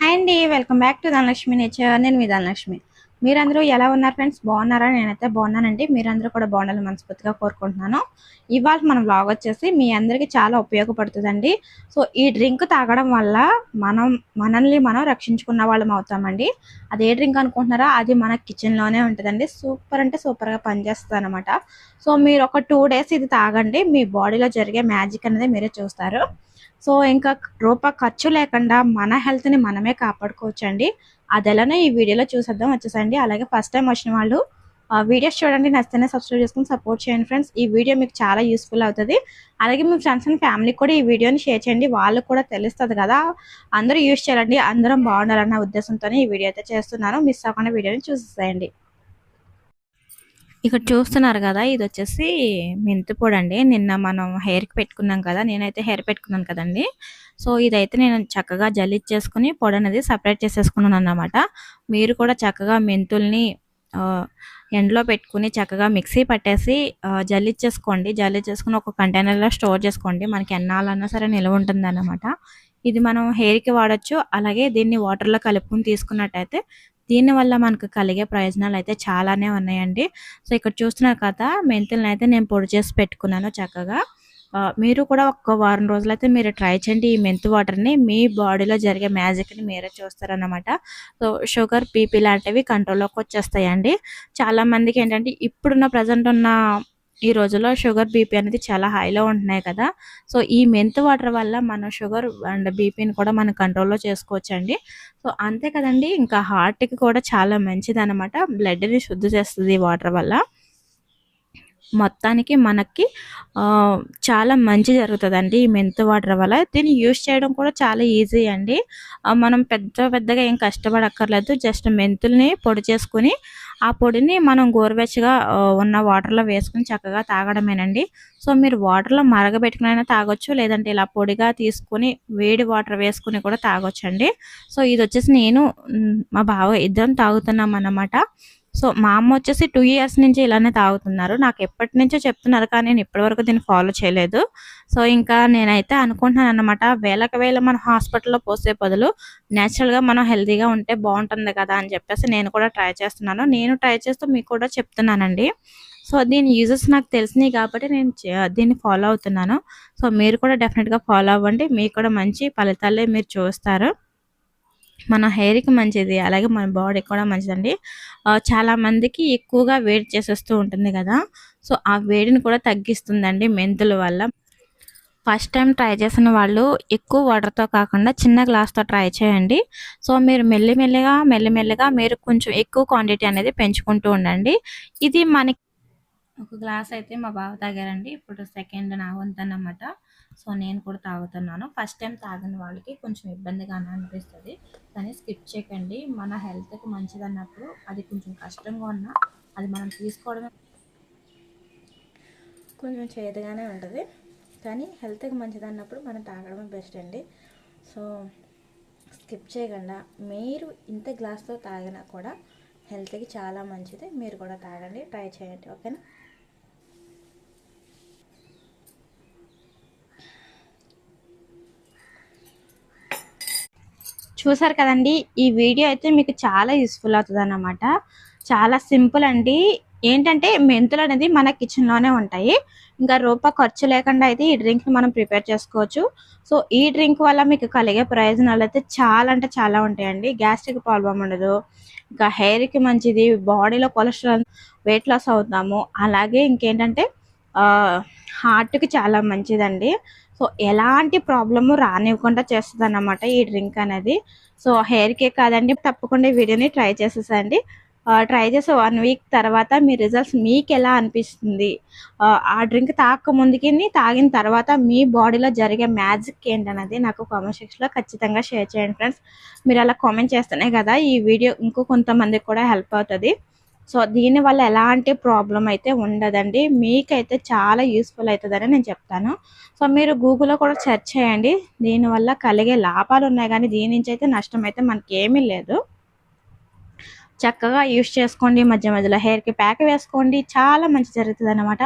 Hi అండి welcome back to Dhanalakshmi nature నేను మీ ధనలక్ష్మి మీరందరూ ఎలా ఉన్నారు ఫ్రెండ్స్ బాగున్నారా? నేనైతే బాగున్నానండి. మీరందరూ కూడా బాగుండాలని మనస్ఫూర్తిగా కోరుకుంటున్నాను. ఇవాళ మన బ్లాగ్ వచ్చేసి మీ అందరికీ చాలా ఉపయోగపడుతుందండి. సో ఈ డ్రింక్ తాగడం వల్ల మనం మనల్ని మనం రక్షించుకున్న వాళ్ళం అవుతామండి. అది ఏ డ్రింక్ అనుకుంటున్నారా? అది మన కిచెన్లోనే ఉంటుందండి. సూపర్ అంటే సూపర్గా పనిచేస్తుంది అనమాట సో మీరు ఒక టూ డేస్ ఇది తాగండి. మీ బాడీలో జరిగే మ్యాజిక్ అనేది మీరే చూస్తారు. సో ఇంకా రూపాయి ఖర్చు లేకుండా మన హెల్త్ని మనమే కాపాడుకోవచ్చండి. అది ఎలానో ఈ వీడియోలో చూసేద్దాం వచ్చేసండి. అలాగే ఫస్ట్ టైం వచ్చిన వాళ్ళు వీడియోస్ చూడండి నచ్చితేనే సబ్స్క్రైబ్ చేసుకుని సపోర్ట్ చేయండి ఫ్రెండ్స్. ఈ వీడియో మీకు చాలా యూస్ఫుల్ అవుతుంది. అలాగే మీ ఫ్రెండ్స్ అండ్ ఫ్యామిలీకి కూడా ఈ వీడియోని షేర్ చేయండి. వాళ్ళకు కూడా తెలుస్తుంది కదా అందరూ యూస్ చేయాలండి అందరం బాగుండాలన్న ఉద్దేశంతోనే ఈ వీడియో అయితే చేస్తున్నాను. మిస్ అవ్వకుండా వీడియోని చూసేసేయండి. ఇక్కడ చూస్తున్నారు కదా ఇది వచ్చేసి మెంతి పొడి అండి. నిన్న మనం హెయిర్కి పెట్టుకున్నాం కదా నేనైతే హెయిర్ పెట్టుకున్నాను కదండి. సో ఇదైతే నేను చక్కగా జల్లిచ్చేసుకుని పొడి అనేది సపరేట్ చేసేసుకున్నాను అన్నమాట. మీరు కూడా చక్కగా మెంతుల్ని ఎండలో పెట్టుకుని చక్కగా మిక్సీ పట్టేసి జల్లిచ్చేసుకోండి. జల్లిచ్చేసుకుని ఒక కంటైనర్లో స్టోర్ చేసుకోండి. మనకి ఎన్నాలన్నా సరే నిల్వ ఉంటుంది ఇది మనం హెయిర్కి వాడచ్చు. అలాగే దీన్ని వాటర్లో కలుపుకుని తీసుకున్నట్టయితే దీనివల్ల మనకు కలిగే ప్రయోజనాలు అయితే చాలానే ఉన్నాయండి. సో ఇక్కడ చూస్తున్నారు కదా మెంతులను అయితే నేను పొడి చేసి పెట్టుకున్నాను చక్కగా. మీరు కూడా ఒక వారం రోజులైతే మీరు ట్రై చేయండి ఈ మెంతు వాటర్ని. మీ బాడీలో జరిగే మ్యాజిక్ని మీరే చూస్తారనమాట సో షుగర్ బీపీ లాంటివి కంట్రోల్లోకి వచ్చేస్తాయండి. చాలామందికి ఏంటంటే ఇప్పుడున్న ప్రజెంట్ ఉన్న ఈ రోజుల్లో షుగర్ బీపీ అనేది చాలా హైలో ఉంటున్నాయి కదా. సో ఈ మెంతు వాటర్ వల్ల మన షుగర్ అండ్ బీపీని కూడా మనం కంట్రోల్లో చేసుకోవచ్చు అండి సో అంతే కదండి. ఇంకా హార్ట్కి కూడా చాలా మంచిది అనమాట బ్లడ్ని శుద్ధి చేస్తుంది ఈ వాటర్ వల్ల. మొత్తానికి మనకి చాలా మంచి జరుగుతుందండి ఈ మెంతు వాటర్ వల్ల. దీన్ని యూస్ చేయడం కూడా చాలా ఈజీ అండి. మనం పెద్ద పెద్దగా ఏం కష్టపడక్కర్లేదు. జస్ట్ మెంతుల్ని పొడి చేసుకుని ఆ పొడిని మనం గోరువెచ్చగా ఉన్న వాటర్లో వేసుకుని చక్కగా తాగడమేనండి. సో మీరు వాటర్లో మరగబెట్టుకునైనా తాగొచ్చు. లేదంటే ఇలా పొడిగా తీసుకుని వేడి వాటర్ వేసుకుని కూడా తాగొచ్చు అండి సో ఇది వచ్చేసి నేను మా బావ ఇద్దరం తాగుతున్నాం అన్నమాట సో మా అమ్మ వచ్చేసి టూ ఇయర్స్ నుంచి ఇలానే తాగుతున్నారు. నాకు ఎప్పటి నుంచో చెప్తున్నారు కానీ నేను ఇప్పటివరకు దీన్ని ఫాలో చేయలేదు. సో ఇంకా నేనైతే అనుకుంటున్నాను అనమాట వేలకు వేల మన హాస్పిటల్లో పోసే బదులు న్యాచురల్గా మనం హెల్తీగా ఉంటే బాగుంటుంది కదా అని చెప్పేసి నేను కూడా ట్రై చేస్తున్నాను. నేను ట్రై చేస్తూ మీకు కూడా చెప్తున్నానండి. సో దీని యూజెస్ నాకు తెలిసినాయి కాబట్టి నేను దీన్ని ఫాలో అవుతున్నాను. సో మీరు కూడా డెఫినెట్గా ఫాలో అవ్వండి. మీకు కూడా మంచి ఫలితాలే మీరు చూస్తారు. మన హెయిర్కి మంచిది అలాగే మన బాడీకి కూడా మంచిదండి. చాలామందికి ఎక్కువగా వేడి చేసేస్తూ ఉంటుంది కదా. సో ఆ వేడిని కూడా తగ్గిస్తుందండి మెంతుల వల్ల. ఫస్ట్ టైం ట్రై చేసిన వాళ్ళు ఎక్కువ వాటర్తో కాకుండా చిన్న గ్లాస్తో ట్రై చేయండి. సో మీరు మెల్లిమెల్లిగా మెల్లిమెల్లిగా మీరు కొంచెం ఎక్కువ క్వాంటిటీ అనేది పెంచుకుంటూ ఉండండి. ఇది మనకి ఒక గ్లాస్ అయితే మా బావ తాగారండి. ఇప్పుడు సెకండ్ నా వంతు అన్నమాట సో నేను కూడా తాగుతున్నాను. ఫస్ట్ టైం తాగిన వాళ్ళకి కొంచెం ఇబ్బందిగానే అనిపిస్తుంది. కానీ స్కిప్ చేయకండి. మన హెల్త్కి మంచిది అన్నప్పుడు అది కొంచెం కష్టంగా ఉన్నా అది మనం తీసుకోవడమే కొంచెం చేదుగానే ఉంటుంది. కానీ హెల్త్కి మంచిది అన్నప్పుడు మనం తాగడమే బెస్ట్ అండి. సో స్కిప్ చేయకుండా మీరు ఇంత గ్లాస్తో తాగినా కూడా హెల్త్కి చాలా మంచిది. మీరు కూడా తాగండి. ట్రై చేయండి. ఓకేనా? చూసారు కదండి ఈ వీడియో అయితే మీకు చాలా యూస్ఫుల్ అవుతుంది అన్నమాట చాలా సింపుల్ అండి. ఏంటంటే మెంతులు అనేది మన కిచెన్లోనే ఉంటాయి. ఇంకా రూపాయి ఖర్చు లేకుండా అయితే ఈ డ్రింక్ని మనం ప్రిపేర్ చేసుకోవచ్చు. సో ఈ డ్రింక్ వల్ల మీకు కలిగే ప్రయోజనాలు అయితే చాలా అంటే చాలా ఉంటాయండి. గ్యాస్ట్రిక్ ప్రాబ్లం ఉండదు. ఇంకా హెయిర్కి మంచిది బాడీలో కొలెస్ట్రాల్ వెయిట్ లాస్ అవుతాము. అలాగే ఇంకేంటంటే హార్ట్కి చాలా మంచిదండి. సో ఎలాంటి ప్రాబ్లము రానివ్వకుండా చేస్తుంది అన్నమాట ఈ డ్రింక్ అనేది. సో హెయిర్కే కాదండి తప్పకుండా వీడియోని ట్రై చేసేసండి. ట్రై చేసి వన్ వీక్ తర్వాత మీ రిజల్ట్స్ మీకు ఎలా అనిపిస్తుంది? ఆ డ్రింక్ తాక ముందుకి తాగిన తర్వాత మీ బాడీలో జరిగే మ్యాజిక్ ఏంటనేది నాకు కామెంట్ సెక్షన్లో ఖచ్చితంగా షేర్ చేయండి ఫ్రెండ్స్. మీరు అలా కామెంట్ చేస్తేనే కదా ఈ వీడియో ఇంకో కొంతమందికి కూడా హెల్ప్ అవుతుంది. సో దీనివల్ల ఎలాంటి ప్రాబ్లం అయితే ఉండదండి. మీకైతే చాలా యూస్ఫుల్ అవుతుందని నేను చెప్తాను. సో మీరు గూగుల్లో కూడా సెర్చ్ చేయండి. దీనివల్ల కలిగే లాభాలు ఉన్నాయి కానీ దీని నుంచి అయితే నష్టం అయితే మనకి ఏమీ లేదు. చక్కగా యూస్ చేసుకోండి. మధ్య మధ్యలో హెయిర్కి ప్యాక్ వేసుకోండి. చాలా మంచి జరుగుతుంది అనమాట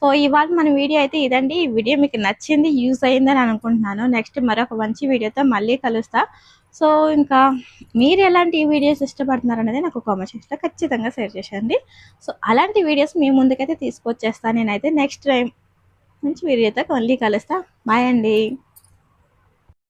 సో ఇవాళ మన వీడియో అయితే ఇదండి. ఈ వీడియో మీకు నచ్చింది యూస్ అయిందని అనుకుంటున్నాను. నెక్స్ట్ మరొక మంచి వీడియోతో మళ్ళీ కలుస్తా. సో ఇంకా మీరు ఎలాంటి వీడియోస్ ఇష్టపడుతున్నారు అనేది నాకు కామెంట్ సెక్షన్లో ఖచ్చితంగా షేర్ చేసేయండి. సో అలాంటి వీడియోస్ మీ ముందుకైతే తీసుకొచ్చేస్తాను నేనైతే నెక్స్ట్ టైం మంచి వీడియోతో మళ్ళీ కలుస్తా. బాయ్ అండి.